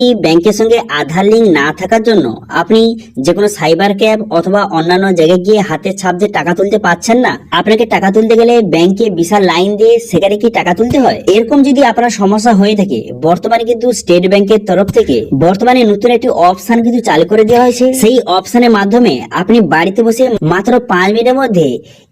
এই ব্যাংকের সঙ্গে আধার লিঙ্ক না থাকার জন্য আপনি যে কোনো সাইবার ক্যাব অথবা অন্যান্য জায়গায় গিয়ে হাতের ছাপ দিয়ে টাকা তুলতে পারছেন না? আপনাকে টাকা তুলতে গেলে ব্যাংকে বিশাল লাইন দিয়ে সেখানে কি টাকা তুলতে হয়? এরকম যদি আপনার সমস্যা হয়ে থাকে, বর্তমানে কিন্তু স্টেট ব্যাংকের তরফ থেকে বর্তমানে নতুন একটি অপশন কিন্তু চালু করে দেওয়া হয়েছে। সেই অপশনের মাধ্যমে আপনি বাড়িতে বসে মাত্র পাঁচ মিনিটের মধ্যে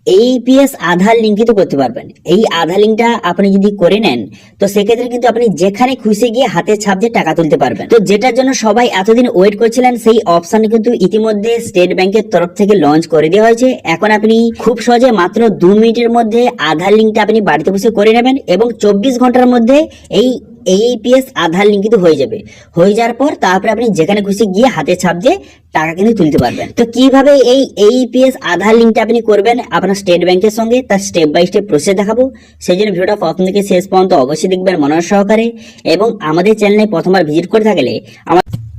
এইপিএস আধার লিঙ্কিত করতে পারবেন। এই আধার লিঙ্কটা আপনি যদি করে নেন, তো সেক্ষেত্রে কিন্তু আপনি যেখানে খুশি গিয়ে হাতের ছাপ দিয়ে টাকা তুলতে পারবেন। তো যেটার জন্য সবাই এতদিন ওয়েট করছিলেন, সেই অপশন কিন্তু ইতিমধ্যে স্টেট ব্যাংকের তরফ থেকে লঞ্চ করে দেওয়া হয়েছে। এখন আপনি খুব সহজে মাত্র দু মিনিটের মধ্যে আধার লিঙ্কটা আপনি বাড়িতে বসে করে নেবেন এবং চব্বিশ ঘণ্টার মধ্যে এই এইপিএস আধার লিঙ্কিত হয়ে যাবে। হয়ে যাওয়ার পর তারপরে আপনি যেখানে খুশি গিয়ে হাতে ছাপ দিয়ে টাকা কিন্তু তুলতে পারবেন। তো কীভাবে এই এইপিএস আধার লিঙ্কটা আপনি করবেন? আপনার স্টেট ব্যাংকের সঙ্গে তার স্টেপ বাই স্টেপ প্রসেস দেখাবো। সেই জন্য ভিডিওটা প্রথম থেকে শেষ পর্যন্ত অবশ্যই দেখবেন মনোজ সহকারে। এবং আমাদের চ্যানেলে প্রথমবার ভিজিট করে থাকলে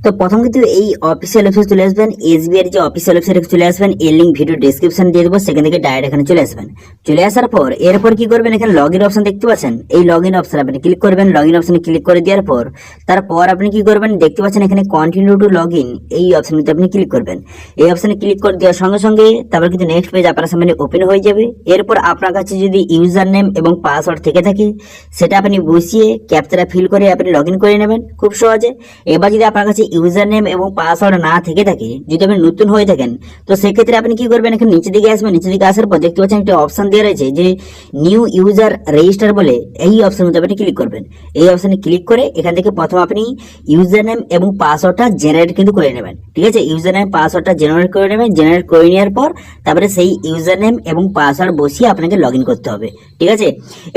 তো প্রথম কিন্তু এই অফিসিয়াল ওয়েবসাইট চলে আসবেন এসবিআই যে অফিসিয়াল ওয়েবসাইটে চলে আসবেন এর লিঙ্ক ভিডিও ডেসক্রিপশন দিয়ে দেবো, সেখান থেকে ডাইরেক্ট এখানে চলে আসবেন। চলে আসার পর, এরপর কি করবেন, এখানে লগ ইন অপশন দেখতে পাচ্ছেন? এই লগ ইন অপশন আপনি ক্লিক করবেন লগ ইন অপশনে ক্লিক করে দেওয়ার পর, তারপর আপনি কি করবেন, দেখতে পাচ্ছেন এখানে কন্টিনিউ টু লগ ইন এই অপশনটিতে আপনি ক্লিক করবেন। এই অপশনে ক্লিক করে দেওয়ার সঙ্গে সঙ্গে, তারপর কিন্তু নেক্সট পেজ আপনার সামনে ওপেন হয়ে যাবে। এরপর আপনার কাছে যদি ইউজার নেম এবং পাসওয়ার্ড থেকে থাকে, সেটা আপনি বসিয়ে ক্যাপচারা ফিল করে আপনি লগ ইন করে নেবেন, খুব সহজে। এবার যদি আপনার কাছে ইউজার নেম এবং পাসওয়ার্ড না থেকে থাকে, যদি আপনি নতুন হয়ে থাকেন, তো সেক্ষেত্রে আপনি কি করবেন? এখানে নিচে দিকে আসবেন নিচে দিকে আসার পর দেখতে পাচ্ছেন একটা অপশন দেওয়া রয়েছে যে নিউ ইউজার রেজিস্টার বলে এই অপশনের মধ্যে আপনি ক্লিক করবেন। এই অপশনে ক্লিক করে এখান থেকে প্রথম আপনি ইউজার নেম এবং পাসওয়ার্ডটা জেনারেট কিন্তু করে নেবেন। ঠিক আছে? ইউজার নেম পাসওয়ার্ডটা জেনারেট করে নেবেন জেনারেট করে নেওয়ার পর তারপরে সেই ইউজার নেম এবং পাসওয়ার্ড বসিয়ে আপনাকে লগ করতে হবে। ঠিক আছে?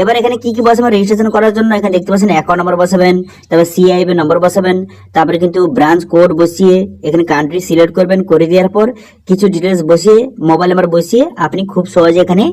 এবার এখানে কি কি বসাবেন? রেজিস্ট্রেশন করার জন্য এখানে দেখতে পাচ্ছেন অ্যাকাউন্ট নম্বর বসাবেন, তারপর সিআইবি নম্বর বসাবেন, তারপরে কিন্তু ব্রাঞ্চ কোড বসিয়ে এখানে কান্ট্রি সিলেক্ট করবেন, করে দেওয়ার পর কিছু ডিটেলস বসিয়ে মোবাইল নাম্বার বসিয়ে আপনি খুব সহজে এখানে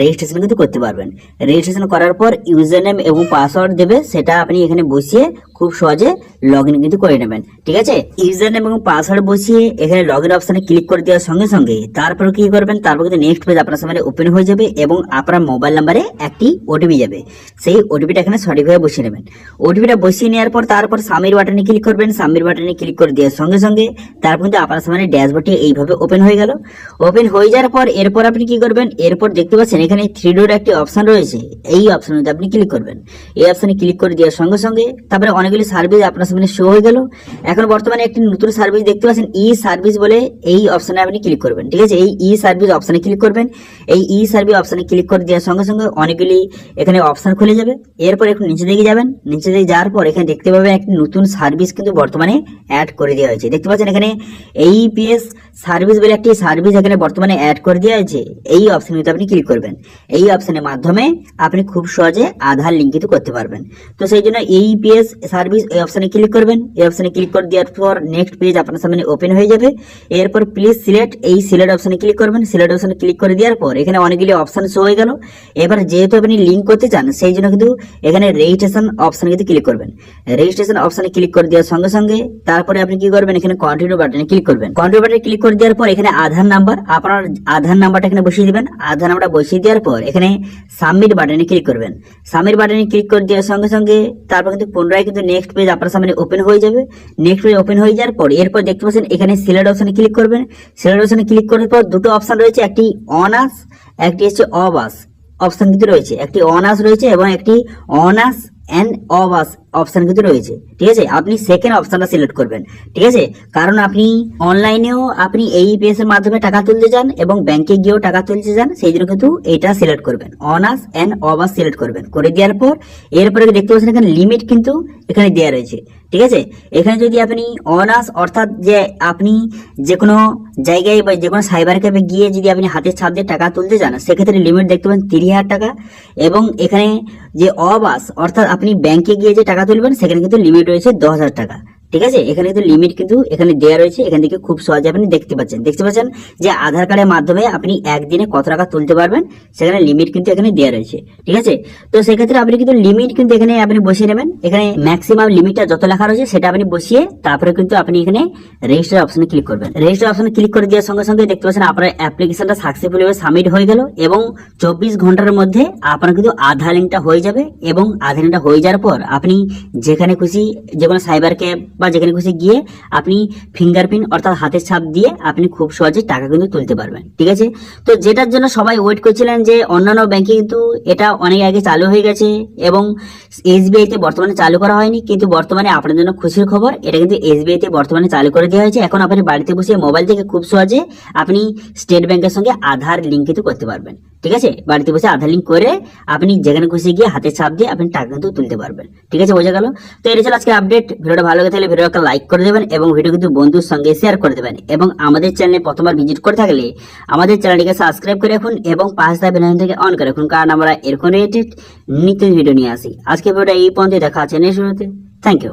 রেজিস্ট্রেশন কিন্তু করতে পারবেন। রেজিস্ট্রেশন করার পর ইউজার নেম এবং পাসওয়ার্ড দেবে, সেটা আপনি এখানে বসিয়ে খুব সহজে লগ ইন কিন্তু করে নেবেন। ঠিক আছে? ইউজার নেম এবং পাসওয়ার্ড বসিয়ে এখানে লগ ইন অপশনে ক্লিক করে দেওয়ার সঙ্গে সঙ্গে তারপর কি করবেন? তারপর কিন্তু নেক্সট পেজ আপনার সামনে ওপেন হয়ে যাবে এবং আপনার মোবাইল নাম্বারে একটি ওটিপি যাবে। সেই ওটিপিটা এখানে সঠিকভাবে বসিয়ে নেবেন। ওটিপিটা বসিয়ে নেওয়ার পর তারপর সামির বাটনে ক্লিক করবেন। সামির বাটনে ক্লিক করে দেওয়ার সঙ্গে সঙ্গে তারপর কিন্তু আপনার সামনে ড্যাশবোর্ডটি এইভাবে ওপেন হয়ে গেল। ওপেন হয়ে যাওয়ার পর এরপর আপনি কি করবেন? এরপর দেখতে পাচ্ছেন এখানে থ্রি ডোর একটি অপশন রয়েছে। এই অপশনে আপনি ক্লিক করবেন। এই অপশনে ক্লিক করে দেওয়ার সঙ্গে সঙ্গে তারপরে অনেকগুলি সার্ভিস আপনার সামনে শো হয়ে গেল। এখন বর্তমানে একটি নতুন সার্ভিস দেখতে পাচ্ছেন ই সার্ভিস বলে এই অপশনে আপনি ক্লিক করবেন, ঠিক আছে? এই ই সার্ভিস অপশনে ক্লিক করবেন। এই ই সার্ভিস অপশনে ক্লিক করে দেওয়ার সঙ্গে সঙ্গে অনেকগুলি এখানে অপশন খুলে যাবে। এরপর একটু নিচে দিকে যাবেন। নিচে দিকে যাওয়ার পর এখানে দেখতে পাবেন একটি নতুন সার্ভিস কিন্তু বর্তমানে অ্যাড করে দেওয়া হয়েছে। দেখতে পাচ্ছেন এখানে এই এইপিএস সার্ভিস বলে একটি সার্ভিস এখানে বর্তমানে অ্যাড করে দেওয়া হয়েছে, এই অপশনে আপনি ক্লিক করবেন। এই অপশনের মাধ্যমে আপনি খুব সহজে আধার লিঙ্কিত করতে পারবেন। তো সেই জন্য এইপিএস সার্ভিস এই অপশনে ক্লিক করবেন। এই অপশনে ক্লিক করে দেওয়ার পর নেক্সট পেজ আপনার সামনে ওপেন হয়ে যাবে। এরপর প্লিজ সিলেক্ট এই সিলেক্ট অপশনে ক্লিক করবেন। সিলেক্ট অপশনে ক্লিক করে দেওয়ার পর এখানে অনেকগুলি অপশন শো হয়ে গেল। এবার যেহেতু আপনি লিঙ্ক করতে চান, সেই জন্য কিন্তু এখানে রেজিস্ট্রেশন অপশনে কিন্তু ক্লিক করবেন। রেজিস্ট্রেশন অপশনে ক্লিক করে দেওয়ার সঙ্গে সঙ্গে তারপরে আপনি কি করবেন? এখানে কন্টিনিউ বাটনে ক্লিক করবেন। কন্টিনিউ বাটনে ক্লিক করে দেওয়ার পর এখানে আধার নাম্বার, আপনার আধার নাম্বারটা এখানে বসিয়ে দিবেন। আধার নাম্বারটা বসিয়ে দেওয়ার পর এখানে সাবমিট বাটনে ক্লিক করবেন। সাবমিট বাটনে ক্লিক করে দেওয়ার সঙ্গে সঙ্গে তারপর কিন্তু পুনরায় কিন্তু নেক্সট পেজ আপনার সামনে ওপেন হয়ে যাবে। নেক্সট পেজ ওপেন হয়ে যাওয়ার পর এরপর দেখতে পাচ্ছেন এখানে সিলেক্ট অপশনে ক্লিক করবেন। সিলেক্ট অপশনে ক্লিক করার পর দুটো অপশন রয়েছে, একটি অনার্স একটি হচ্ছে অবাস অপশন কিন্তু রয়েছে। একটি অনার্স রয়েছে এবং একটি অনার্স অ্যান্ড অবাস অপশান কিন্তু রয়েছে, ঠিক আছে? আপনি সেকেন্ড অপশনটা সিলেক্ট করবেন, ঠিক আছে? কারণ আপনি অনলাইনেও আপনি এই পেস এর মাধ্যমে টাকা তুলতে চান এবং ব্যাংকে গিয়েও টাকা তুলতে চান সেই জন্য কিন্তু এটা সিলেক্ট করবেন। অনার্স অ্যান্ড অবাস সিলেক্ট করবেন। করে দেওয়ার পর, এরপরে দেখতে পাচ্ছেন এখানে লিমিট কিন্তু এখানে দেওয়া রয়েছে। ঠিক আছে? এখানে যদি আপনি অনার্স অর্থাৎ যে আপনি যে কোনো জায়গায় বা যে কোনো সাইবার ক্যাফে গিয়ে যদি আপনি হাতের ছাপ দিয়ে টাকা তুলতে চান সেক্ষেত্রে লিমিট দেখতে পাবেন তিরিশ হাজার টাকা এবং এখানে যে অবাস, অর্থাৎ আপনি ব্যাংকে গিয়ে যে টাকা তুলবেন, সেখানে কিন্তু লিমিট রয়েছে দশ হাজার টাকা। ঠিক আছে? এখানে কিন্তু লিমিট কিন্তু এখানে দেওয়া রয়েছে। এখান থেকে খুব সহজে আপনি দেখতে পাচ্ছেন। দেখতে পাচ্ছেন যে আধার কার্ডের মাধ্যমে আপনি একদিনে কত টাকা তুলতে পারবেন? সেখানে লিমিট কিন্তু এখানে দেওয়া রয়েছে। ঠিক আছে? তো সেক্ষেত্রে আপনি কিন্তু লিমিট কিন্তু এখানে আপনি বসিয়ে নেবেন। এখানে ম্যাক্সিমাম লিমিটটা যত লেখা রয়েছে সেটা আপনি বসিয়ে তারপরে কিন্তু আপনি এখানে রেজিস্টার অপশনে ক্লিক করবেন। রেজিস্টার অপশনে ক্লিক করে দেওয়ার সঙ্গে সঙ্গে দেখতে পাচ্ছেন আপনার অ্যাপ্লিকেশনটা সাকসেসফুল ভাবে সাবমিট হয়ে গেল এবং চব্বিশ ঘণ্টার মধ্যে আপনার কিন্তু আধার লিঙ্কটা হয়ে যাবে এবং আধার লিঙ্কটা হয়ে যাওয়ার পর আপনি যেখানে খুশি যে কোনো সাইবার ক্যাব বা যেখানে খুশি গিয়ে আপনি ফিঙ্গারপ্রিন্ট অর্থাৎ হাতের ছাপ দিয়ে আপনি খুব সহজে টাকা কিন্তু তুলতে পারবেন, ঠিক আছে? তো যেটার জন্য সবাই ওয়েট করছিলেন যে অন্যান্য ব্যাংকে কিন্তু এটা অনেক আগে চালু হয়ে গেছে এবং এসবিআই তে বর্তমানে চালু করা হয়নি, কিন্তু বর্তমানে আপনার জন্য খুশির খবর, এটা কিন্তু এসবিআই তে বর্তমানে চালু করে দেওয়া হয়েছে। এখন আপনি বাড়িতে বসে মোবাইল থেকে খুব সহজে আপনি স্টেট ব্যাংকের সঙ্গে আধার লিঙ্ক কিন্তু করতে পারবেন, ঠিক আছে? বাড়িতে বসে আধার লিঙ্ক করে আপনি যেখানে খুশি গিয়ে হাতে ছাপ দিয়ে আপনি টাকা কিন্তু তুলতে পারবেন, ঠিক আছে? বোঝা গেল? তো এটা ছিল আজকে আপডেট ভিডিওটা ভালো লাগে ভিডিওটা লাইক করে দেবেন এবং ভিডিও কিন্তু বন্ধুর সঙ্গে শেয়ার করে দেবেন এবং আমাদের চ্যানেলে প্রথমবার ভিজিট করে থাকলে আমাদের চ্যানেলটিকে সাবস্ক্রাইব করে রাখুন এবং পাঁচ দা থেকে অন করে রাখুন, কারণ আমরা এরকম রিলেটেড নিত্য ভিডিও নিয়ে আসি। আজকে ভিডিওটা এই পর্যন্ত দেখা আছে নেই শুরুতে থ্যাংক ইউ